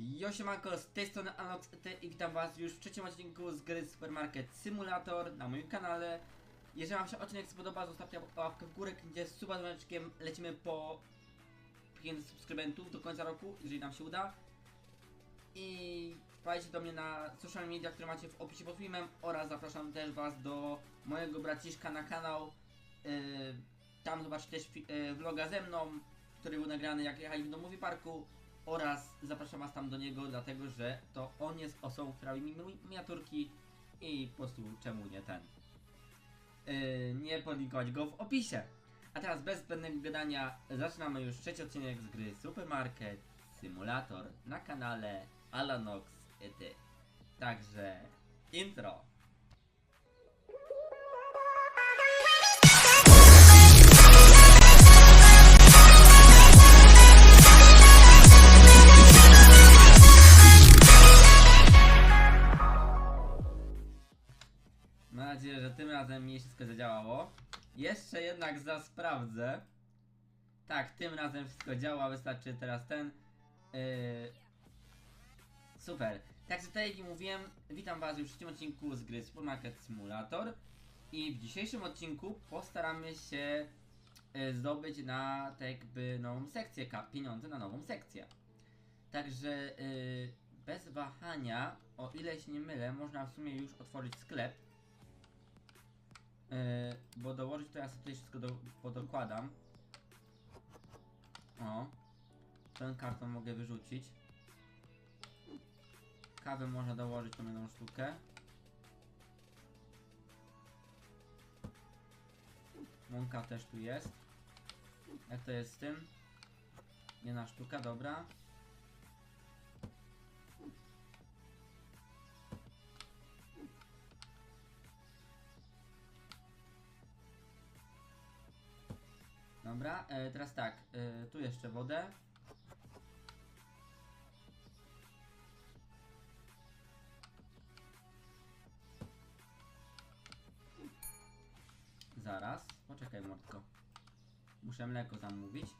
Josiemanko, z tej strony Anox ET i witam was już w trzecim odcinku z gry Supermarket Simulator na moim kanale. Jeżeli wam się odcinek spodoba, zostawcie łapkę w górę, gdzie z suba dzwoneczkiem lecimy po 5 subskrybentów do końca roku, jeżeli nam się uda. I wpadajcie do mnie na social media, które macie w opisie pod filmem oraz zapraszam też was do mojego braciszka na kanał. Yy, tam zobaczycie też yy, vloga ze mną, który był nagrany jak jechaliśmy do Movie Parku oraz zapraszam was tam do niego, dlatego że to on jest osobą, która robi mi mi- miniaturki i po prostu czemu nie ten. Yy, nie podlinkować go w opisie. A teraz bez zbędnego gadania zaczynamy już trzeci odcinek z gry Supermarket Simulator na kanale Alanox ET. Także intro. Razem mi wszystko zadziałało. Jeszcze jednak za sprawdzę. Tak, tym razem wszystko działa, wystarczy teraz ten. Yy... Super. Także tak jak mówiłem, witam was już w trzecim odcinku z gry Supermarket Simulator. I w dzisiejszym odcinku postaramy się yy, zdobyć na tak jakby nową sekcję, pieniądze na nową sekcję. Także yy, bez wahania, o ile się nie mylę, można w sumie już otworzyć sklep. Dołożyć to ja sobie tutaj wszystko do, podokładam. O. Ten karton mogę wyrzucić. Kawę można dołożyć tą jedną sztukę. Mąka też tu jest. Jak to jest z tym? Jedna sztuka, dobra. Dobra, e, teraz tak, e, tu jeszcze wodę. Zaraz, poczekaj mordko. Muszę mleko zamówić.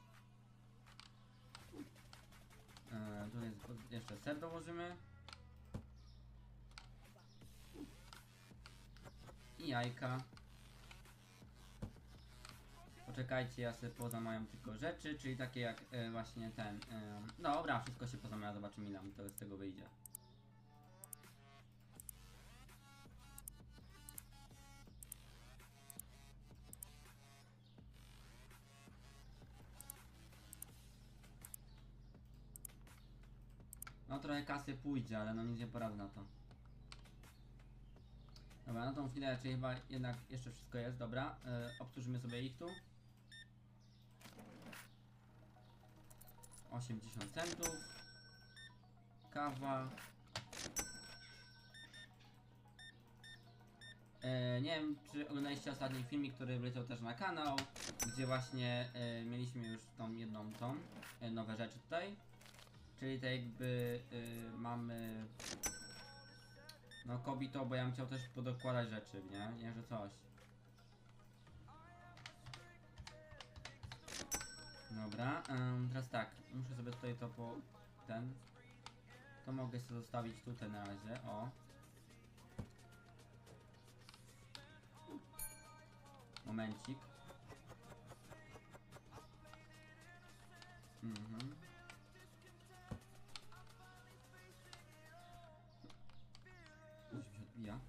E, tu jest jeszcze ser dołożymy. I jajka. Poczekajcie, ja sobie pozamawiam tylko rzeczy, czyli takie jak e, właśnie ten. E, dobra, wszystko się pozamawia, zobaczymy ile to z tego wyjdzie. No trochę kasy pójdzie, ale no nic nie poradzę na to. Dobra, na tą chwilę raczej chyba jednak jeszcze wszystko jest, dobra. Obsłużymy sobie ich tu. 80 centów. Kawa. E, nie wiem, czy oglądaliście ostatni filmik, który wleciał też na kanał, gdzie właśnie e, mieliśmy już tą jedną tą, e, nowe rzeczy tutaj. Czyli tak jakby e, mamy no kobito, bo ja bym chciał też podokładać rzeczy, nie? Nie, że coś. Dobra, em, teraz tak, muszę sobie tutaj to po... ten... To mogę sobie zostawić tutaj na razie, o. Momencik. Mhm. Już się.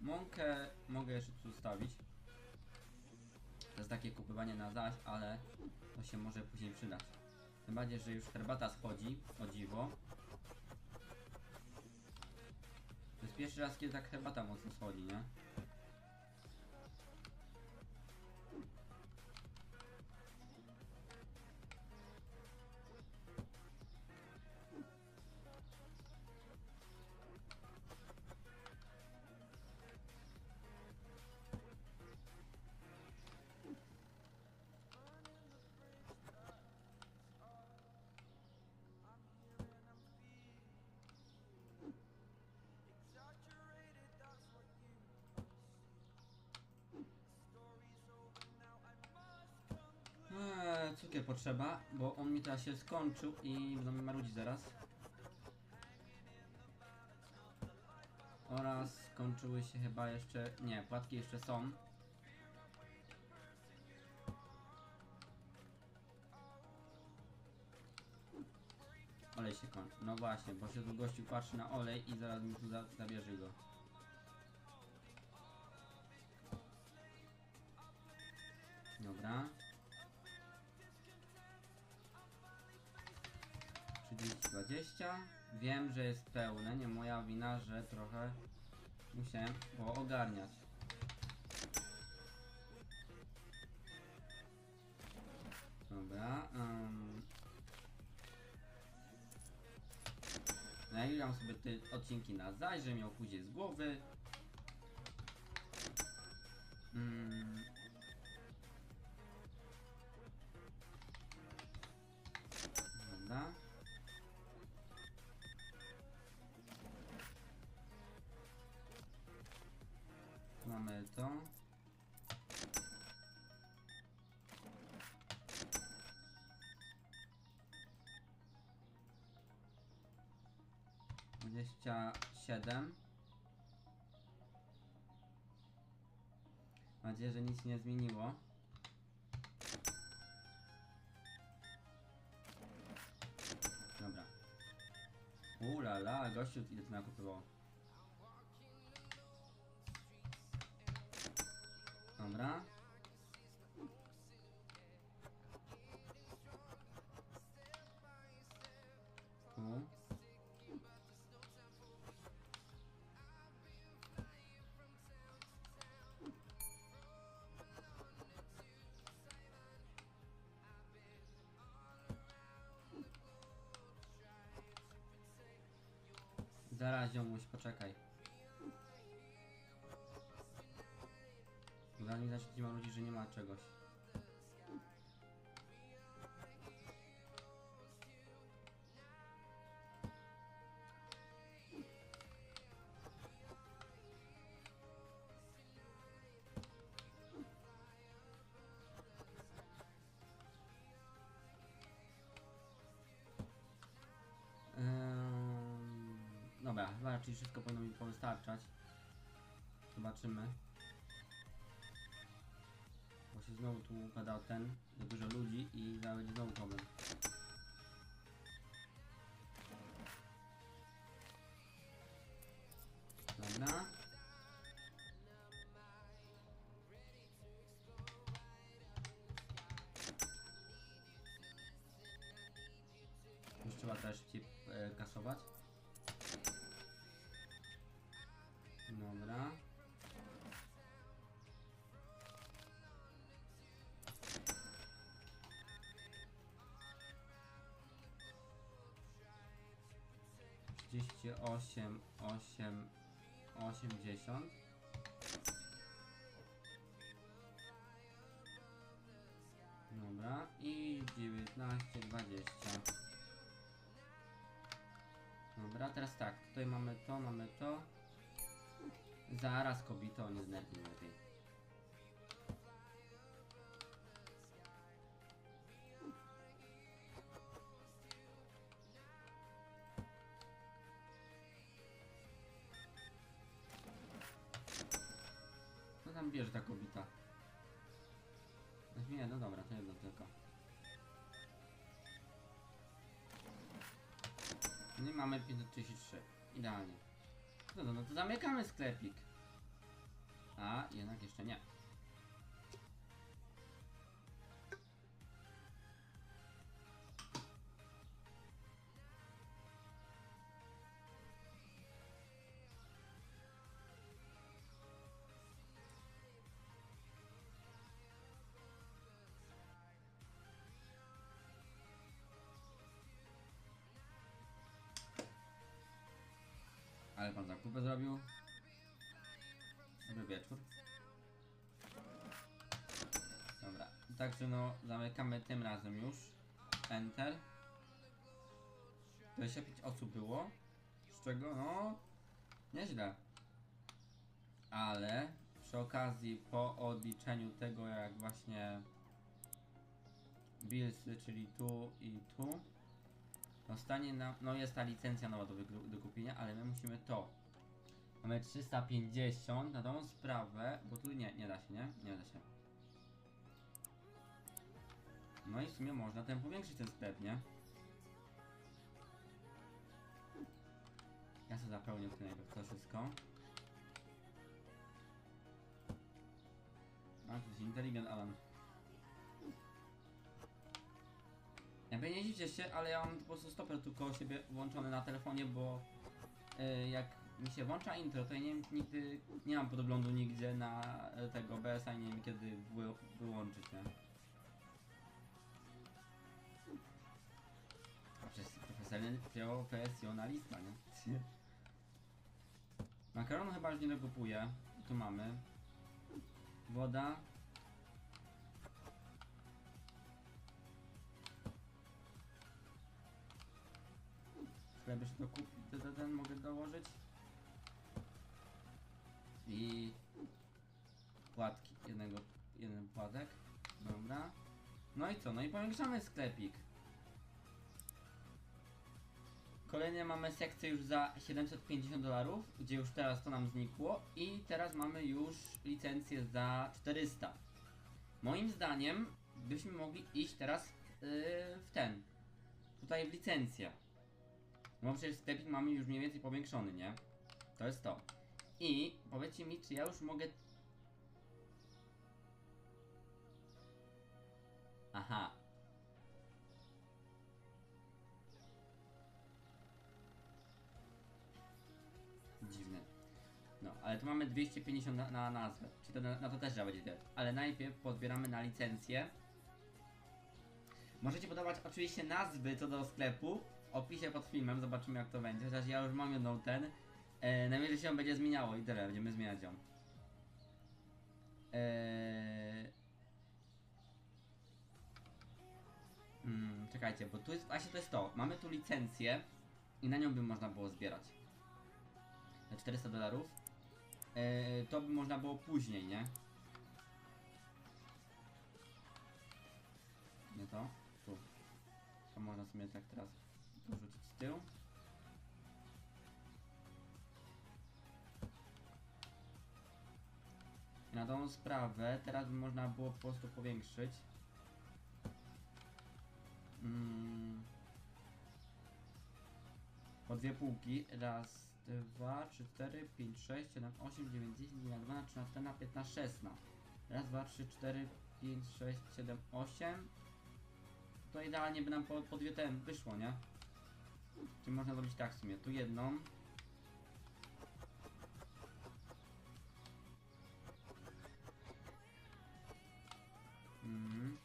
Mąkę mogę jeszcze tu zostawić. To jest takie kupywanie na zaś, ale to się może później przydać. Tym bardziej, że już herbata schodzi, o dziwo. To jest pierwszy raz, kiedy tak herbata mocno schodzi, nie? potrzeba, bo on mi teraz się skończył i będą mi marudzi zaraz. Oraz skończyły się chyba jeszcze... Nie, płatki jeszcze są. Olej się kończy. No właśnie, bo się tu patrzy na olej i zaraz mi tu zabierze go. Dobra. 20. Wiem, że jest pełne, nie moja wina, że trochę musiałem poogarniać. Dobra. Um, nagram sobie te odcinki na zajrze, miał później z głowy. Nadzieję, że nic nie zmieniło. Dobra. Ulala, gościu ile to nakupywało. Dobra. Ziomuś, poczekaj. Zanim zacznie ci marudzić, że nie ma czegoś. Dobra, chyba raczej wszystko powinno mi powystarczać. Zobaczymy. Bo się znowu tu układał ten, za dużo ludzi i zaraz znowu problem. Dobra. Już trzeba też ci e, kasować. 38, 8, 80. Dobra, i 19, 20. Dobra, teraz tak, tutaj mamy to, mamy to. Zaraz kobito, nie znerwimy lepiej. Dobra, to jedno tylko. I mamy 533. Idealnie. No, no, no to zamykamy sklepik. A, jednak jeszcze nie. Ale pan zakupy zrobił. Dobry wieczór. Dobra, także no zamykamy tym razem już. Enter. 25 osób było. Z czego no nieźle. Ale przy okazji po odliczeniu tego jak właśnie Billsy, czyli tu i tu Dostanie nam, no jest ta licencja nowa do, do kupienia, ale my musimy to. Mamy 350 na tą sprawę, bo tu nie, nie da się, nie? Nie da się. No i w sumie można ten powiększyć ten sklep, nie? Ja sobie zapełnię tutaj najpierw to wszystko. A, to jest inteligent Alan. Jakby nie dziwcie się, ale ja mam po prostu stoper tu koło siebie włączony na telefonie, bo y, jak mi się włącza intro, to ja nie nigdy nie mam podglądu nigdzie na y, tego BS-a i nie wiem kiedy wy, wyłączyć, nie? A przecież profesjonalny- profesjonalista, nie? Makaronu chyba już nie dokupuję. Tu mamy. Woda. Chleb jeszcze do kup- ten, ten, mogę dołożyć. I płatki. Jednego, jeden płatek. Dobra. No i co? No i powiększamy sklepik. Kolejnie mamy sekcję już za 750 dolarów, gdzie już teraz to nam znikło i teraz mamy już licencję za 400. Moim zdaniem byśmy mogli iść teraz yy, w ten, tutaj w licencję. Bo przecież sklepik mamy już mniej więcej powiększony, nie? To jest to. I powiedzcie mi, czy ja już mogę... Aha, Dziwne. No, ale tu mamy 250 na, na nazwę, czyli to na, na to też trzeba będzie. Ale najpierw pozbieramy na licencję. Możecie podawać oczywiście nazwy co do sklepu opisie pod filmem, zobaczymy jak to będzie, chociaż ja już mam jedną ten. E, najwyżej się będzie zmieniało i tyle, będziemy zmieniać ją. Eee... Mm, czekajcie, bo tu jest, właśnie to jest to, mamy tu licencję i na nią by można było zbierać. Za 400 dolarów. E, to by można było później, nie? Nie to? Tu. To można sobie tak teraz dorzucić z tyłu. Na tą sprawę teraz można było po prostu powiększyć. Mm. Po dwie półki. Raz, dwa, trzy, cztery, pięć, sześć, siedem, osiem, dziewięć, dziesięć, jedenaście, dwanaście, trzynaście, czternaście, piętnaście, szesnaście. Raz, dwa, trzy, cztery, pięć, sześć, siedem, osiem. To idealnie by nam po, po dwie ten wyszło, nie? Czyli można zrobić tak w sumie. Tu jedną. Mhm.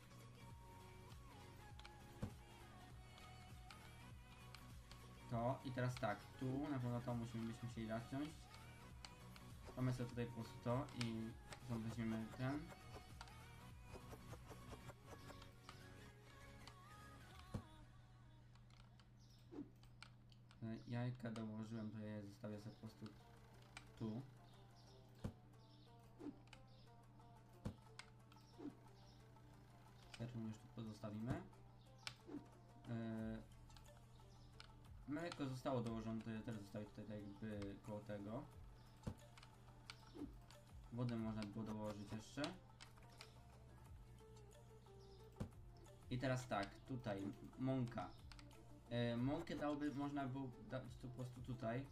To i teraz tak, tu na pewno to musimy byśmy chcieli zaciąć. Mamy tutaj po prostu to i stąd weźmiemy ten. Jajka dołożyłem, to je zostawię sobie po prostu tu. Serczą już tu pozostawimy. Yy, Mleko zostało dołożone, to ja też zostawię tutaj jakby koło tego. Wodę można było dołożyć jeszcze. I teraz tak, tutaj mąka. E, mąkę dałoby, można było dać to po prostu tutaj.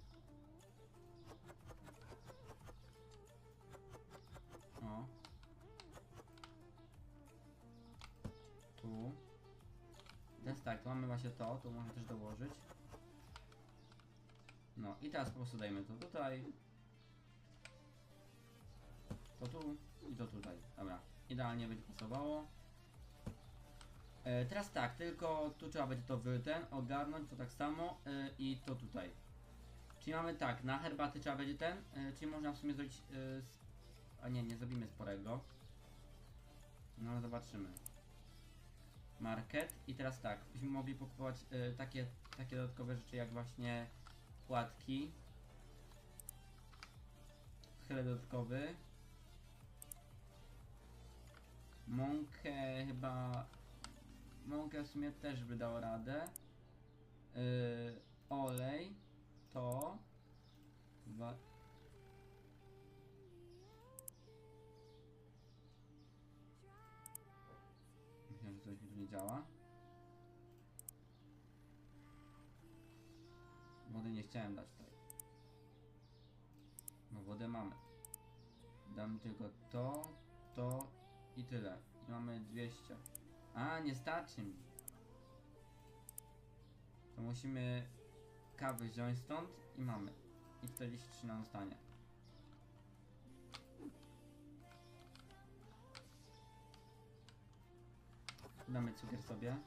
O. Tu. Teraz tak, to mamy właśnie to, to można też dołożyć. No i teraz po prostu dajmy to tutaj. To tu i to tutaj. Dobra, idealnie będzie pasowało. E, teraz tak, tylko tu trzeba będzie to wy ten ogarnąć, to tak samo e, i to tutaj. Czyli mamy tak, na herbaty trzeba będzie ten, e, czyli można w sumie zrobić, a nie, nie zrobimy sporego. No ale zobaczymy. Market i teraz tak, byśmy mogli pokupować takie, takie dodatkowe rzeczy jak właśnie płatki. Chleb dodatkowy. Mąkę chyba mąkę w sumie też by dał radę. Yy, olej, to... Dwa... Myślę, że coś tu nie działa. Wody nie chciałem dać tutaj. No wodę mamy. Dam tylko to, to i tyle. I mamy 200. A, nie starczy mi. To musimy kawy wziąć stąd i mamy. I 43 nam zostanie. Damy cukier sobie.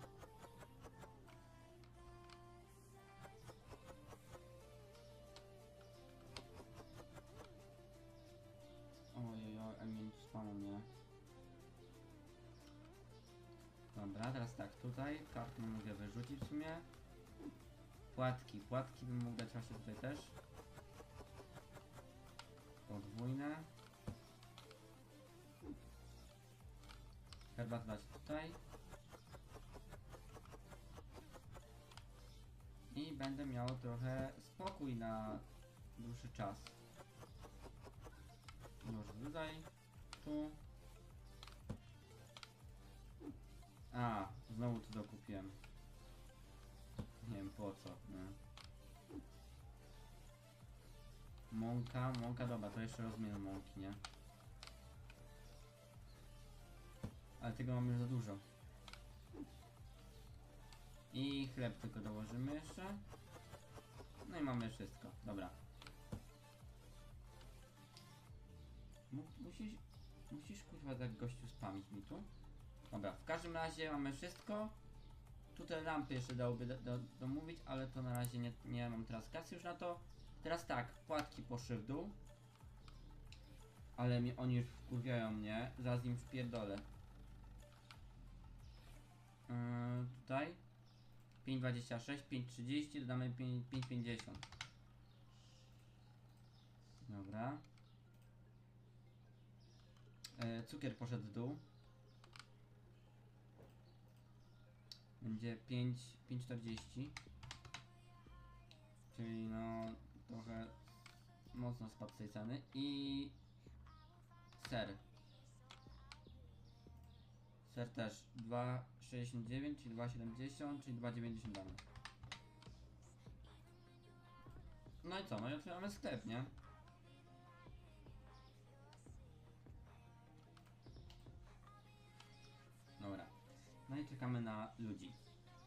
Ojej, Emil spamą mnie. Dobra, teraz tak, tutaj kartę mogę wyrzucić w sumie. Płatki, płatki bym mógł dać właśnie tutaj też. Podwójne. Herbatę dać tutaj. I będę miał trochę spokój na dłuższy czas. Może tutaj, tu. A, znowu to dokupiłem. Nie wiem po co, nie. Mąka, mąka, dobra, to jeszcze rozmiar mąki, nie? Ale tego mamy już za dużo. I chleb tylko dołożymy jeszcze. No i mamy wszystko, dobra. Mu- Musisz, musisz kurwa tak gościu spamić mi tu. Dobra, w każdym razie mamy wszystko. Tutaj lampy jeszcze dałoby do, do, domówić, ale to na razie nie, nie mam teraz kasy już na to. Teraz tak, płatki poszły w dół. Ale mi, oni już wkurwiają mnie, zaraz im wpierdolę. Yy, tutaj 5,26, 5,30, dodamy 5 5,50. Dobra. E, cukier poszedł w dół. Będzie 5, 5,40. Czyli no trochę mocno spadł z tej ceny. I ser. Ser też 2,69, czyli 2,70, czyli 2,90 damy. No i co? No i otwieramy sklep, nie? I czekamy na ludzi.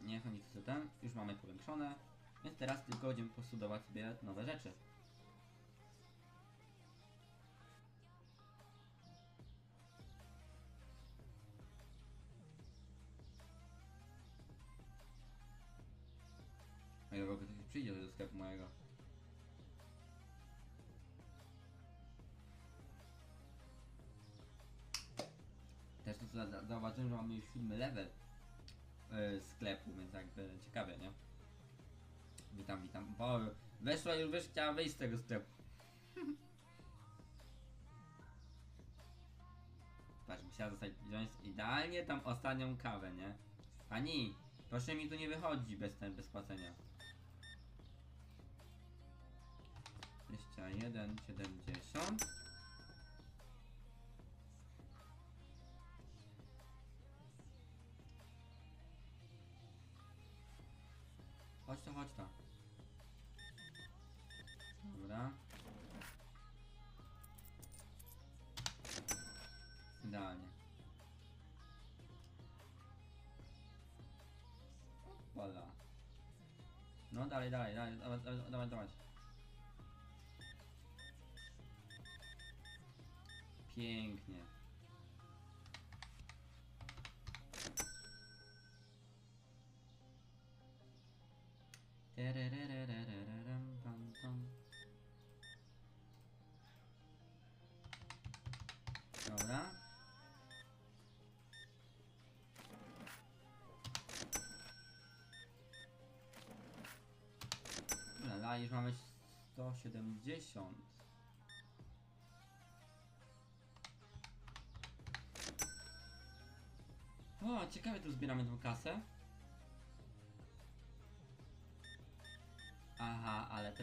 Niech oni chcą ten, już mamy powiększone, więc teraz tylko będziemy postudować sobie nowe rzeczy. A ja w ogóle ktoś przyjdzie do sklepu mojego. Też to za- za- zauważyłem, że mamy już siódmy level sklepu, więc jakby ciekawe, nie? Witam, witam. Bo weszła już, wiesz, chciała wyjść z tego sklepu. Patrz, musiała zostać wziąć idealnie tam ostatnią kawę, nie? Pani, proszę mi tu nie wychodzi bez ten, bez płacenia. 21,70 Chodź to, chodź to. Dobra. Idealnie. Voila. No dalej, dalej, dalej, dawaj, dawaj, dawaj. Pięknie. Pam, pam. Dobra. Lala, już mamy 170. O, ciekawe tu zbieramy tą kasę.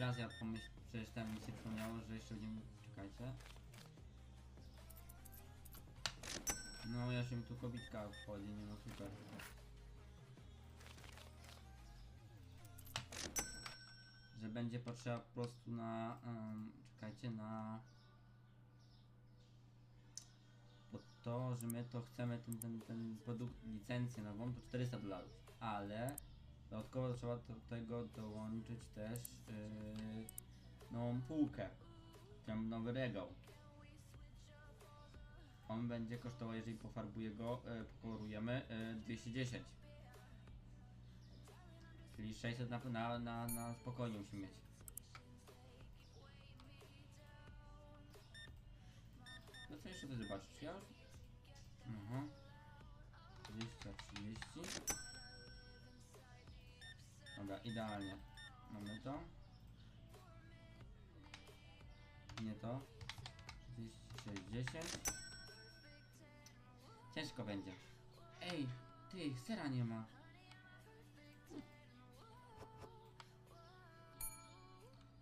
teraz ja pomyśl, przecież tam mi się przypomniało, że jeszcze będziemy... Czekajcie. No, jeszcze mi tu kobitka wchodzi, nie no super. Że będzie potrzeba po prostu na... Um, czekajcie, na... bo to, że my to chcemy ten, ten, ten produkt, licencję nową, to 400 dolarów, ale dodatkowo trzeba do tego dołączyć też yy, nową półkę. Tam nowy regał. On będzie kosztował, jeżeli pofarbuję go, yy, pokolorujemy, yy, 210. Czyli 600 na, na, na, na spokojnie musimy mieć. No co jeszcze ty zobaczysz? Ja już... Mhm. 20, 30. Dobra, idealnie. Mamy to. Nie to. 36, 10. Ciężko będzie. Ej, ty, sera nie ma.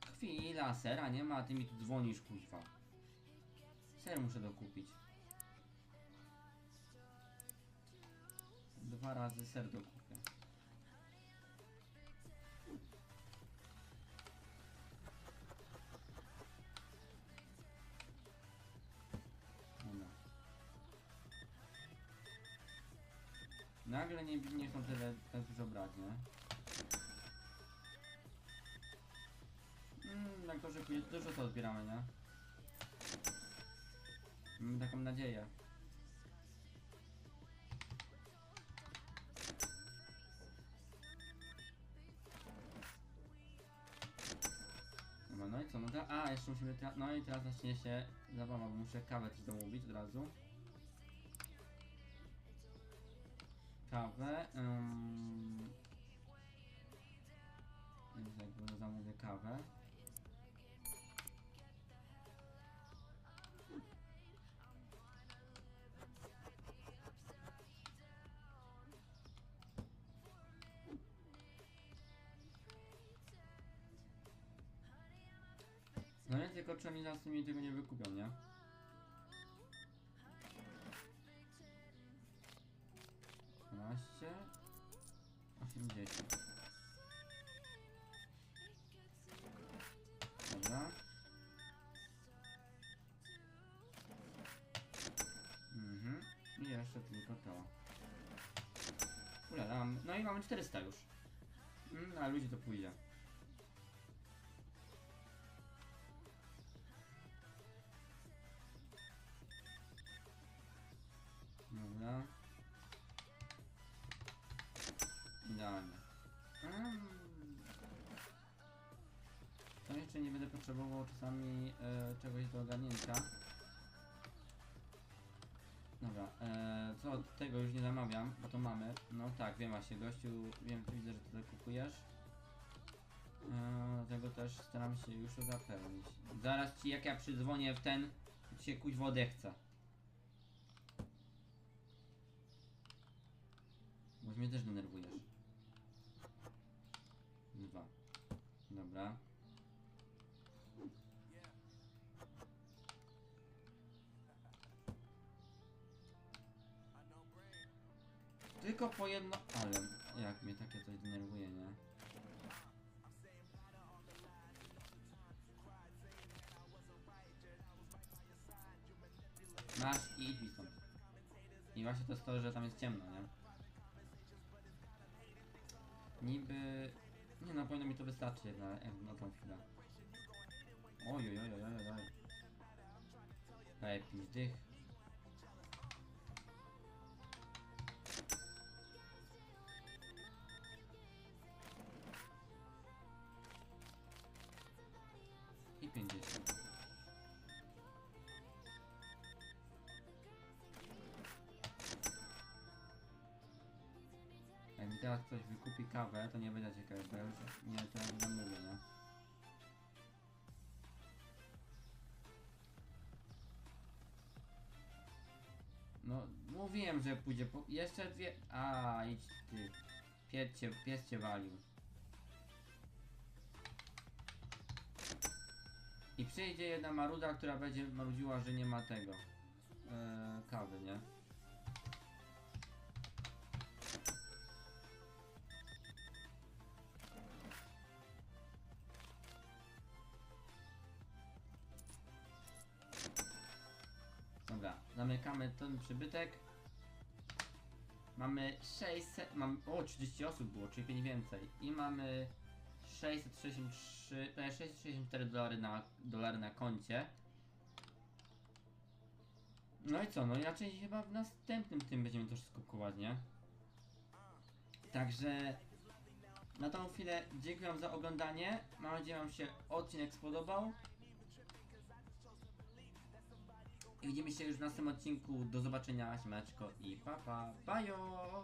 Chwila, sera nie ma, a ty mi tu dzwonisz, kuźwa. Ser muszę dokupić. Dwa razy ser dokupię. Nagle nie, nie chcą tyle tak dużo brać, nie? Mm, to, że pójdzie, dużo to odbieramy, nie? Mamy taką nadzieję. No i co, no to, a jeszcze musimy, no i teraz zacznie się zabawa, bo muszę kawę też domówić od razu. Kawę, um... Więc jakby zamówię kawę. No nie, tylko czy oni nas mi tego nie wykupią, nie? Dwanaście, osiemdziesiąt. Dobra. Mhm. I jeszcze tylko to. Ulala, no i mamy 400 już. Mm, a ludzi to pójdzie. Potrzebował czasami e, czegoś do ogarnięcia. Dobra, e, co tego już nie zamawiam, bo to mamy. No tak, wiem właśnie, gościu, wiem, widzę, że tutaj kupujesz. E, tego też staram się już zapewnić. Zaraz ci, jak ja przydzwonię w ten, to ci się kuć wodę chce. Bo mnie też denerwujesz. Dwa. Dobra. Tylko po jedno... Ale jak mnie takie coś denerwuje, nie? Masz i idź mi stąd. I właśnie to jest to, że tam jest ciemno, nie? Niby... Nie no, powinno mi to wystarczyć na, na tą chwilę. Oj, oj, oj, oj, oj, oj. Ej, pięć. Jak ktoś wykupi kawę, to nie będzie ciekawe, bo już nie teraz zamówię, nie? No, mówiłem, że pójdzie po... Jeszcze dwie... A, idź ty. Pies cię, pies cię walił. I przyjdzie jedna maruda, która będzie marudziła, że nie ma tego. Eee, kawy, nie? Zamykamy ten przybytek. Mamy 600, mam, o 30 osób było, czyli 5 więcej. I mamy 663, prawie 664 dolary na, dolary na koncie. No i co, no i raczej chyba w następnym tym będziemy to wszystko kupować, nie? Także na tą chwilę dziękuję wam za oglądanie. Mam nadzieję, wam się odcinek spodobał. I widzimy się już w następnym odcinku. Do zobaczenia, siemeczko i pa pa, bajo!